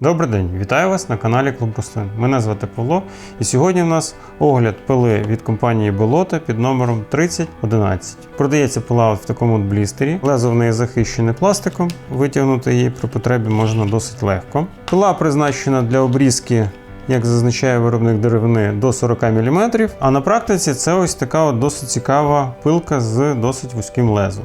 Добрий день, вітаю вас на каналі Клуб Рослин. Мене звати Павло, і сьогодні в нас огляд пили від компанії Болота під номером 3011. Продається пила в такому блістері. Лезо в неї захищене пластиком, витягнути її при потребі можна досить легко. Пила призначена для обрізки. Як зазначає виробник деревини до 40 мм, а на практиці це ось така от досить цікава пилка з досить вузьким лезом.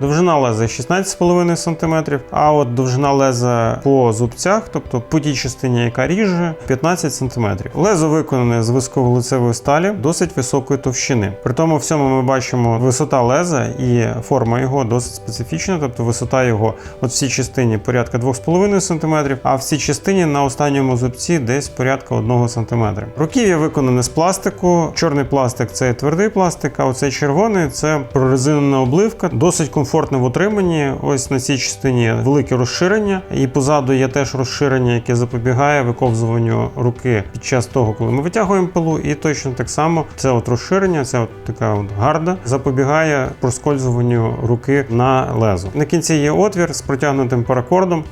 Довжина леза 16,5 см, а от довжина леза по зубцях, тобто по тій частині, яка ріже, 15 см. Лезо виконане з високовуглецевої сталі досить високої товщини. При тому всьому ми бачимо висота леза і форма його досить специфічна, тобто висота його от в цій частині порядка 2,5 см, а в цій частині на останньому зубці десь порядка 1 см. Руків'я виконане з пластику. Чорний пластик це твердий пластик, а оцей червоний це прорезинена обливка, досить комфортна в утриманні. Ось на цій частині велике розширення, і позаду є теж розширення, яке запобігає виковзуванню руки під час того, коли ми витягуємо пилу. І точно так само це от розширення, ця от така от гарда, запобігає проскользуванню руки на лезо. На кінці є отвір з протягнутим паракордом.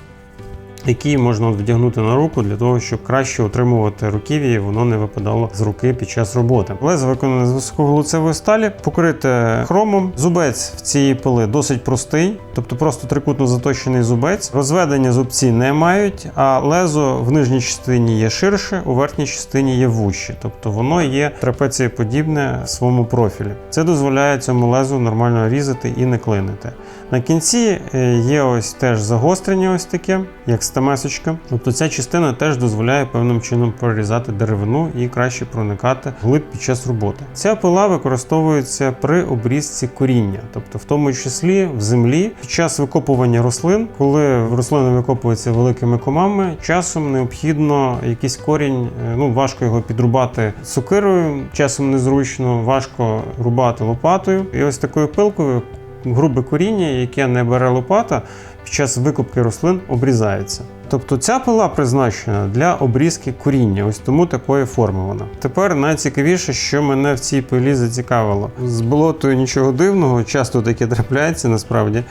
Який можна вдягнути на руку для того, щоб краще утримувати руків'я і воно не випадало з руки під час роботи. Лезо виконане з високоглуцевої сталі, покрите хромом. Зубець в цій пили досить простий, тобто просто трикутно заточений зубець. Розведення зубці не мають, а лезо в нижній частині є ширше, у верхній частині є вужче, тобто воно є трапецієподібне в своєму профілі. Це дозволяє цьому лезу нормально різати і не клинити. На кінці е, є ось теж загострення, ось таке, як стамесочка. Тобто ця частина теж дозволяє певним чином прорізати деревину і краще проникати глиб під час роботи. Ця пила використовується при обрізці коріння, тобто в тому числі в землі під час викопування рослин, коли рослина викопується великими комами, часом необхідно якийсь корінь, е, ну важко його підрубати сокирою, часом незручно, важко рубати лопатою. І ось такою пилкою грубе коріння, яке не бере лопата, під час викупки рослин обрізається. Тобто ця пила призначена для обрізки коріння, ось тому такої форми вона. Тепер найцікавіше, що мене в цій пилі зацікавило. З болотою нічого дивного, часто таке трапляється насправді.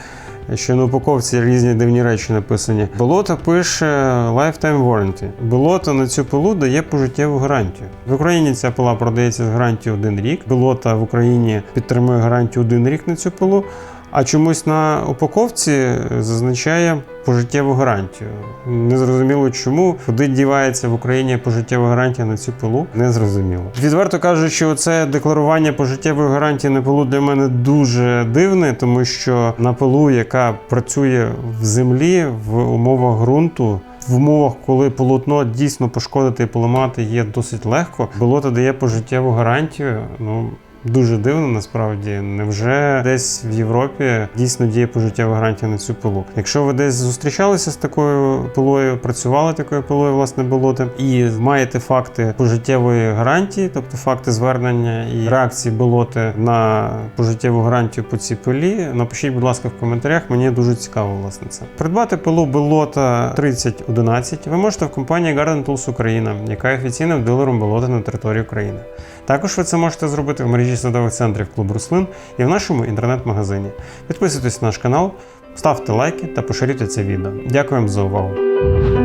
Що на упаковці різні дивні речі написані. Болото пише Lifetime Warranty. Болото на цю пилу дає пожиттєву гарантію. В Україні ця пила продається з гарантією один рік. Болота в Україні підтримує гарантію один рік на цю пилу. А чомусь на упаковці зазначає пожиттєву гарантію. Незрозуміло чому. Куди дівається в Україні пожиттєва гарантія на цю пилу? Незрозуміло. Відверто кажучи, оце декларування пожиттєвої гарантії на пилу для мене дуже дивне, тому що на пилу, яка працює в землі в умовах ґрунту. В умовах, коли полотно дійсно пошкодити і поламати є досить легко, болото дає пожиттєву гарантію. Ну Дуже дивно, насправді, невже десь в Європі дійсно діє пожиттєва гарантія на цю пилу? Якщо ви десь зустрічалися з такою пилою, працювали такою пилою, власне, болоти, і маєте факти пожиттєвої гарантії, тобто факти звернення і реакції болоти на пожиттєву гарантію по цій пилі, напишіть, будь ласка, в коментарях. Мені дуже цікаво, власне, це. Придбати пилу болота 3011 ви можете в компанії Garden Tools Україна, яка офіційним дилером болота на території України. Також ви це можете зробити в мережі садових центрів клуб Руслин і в нашому інтернет-магазині. Підписуйтесь на наш канал, ставте лайки та поширюйте це відео. Дякуємо за увагу!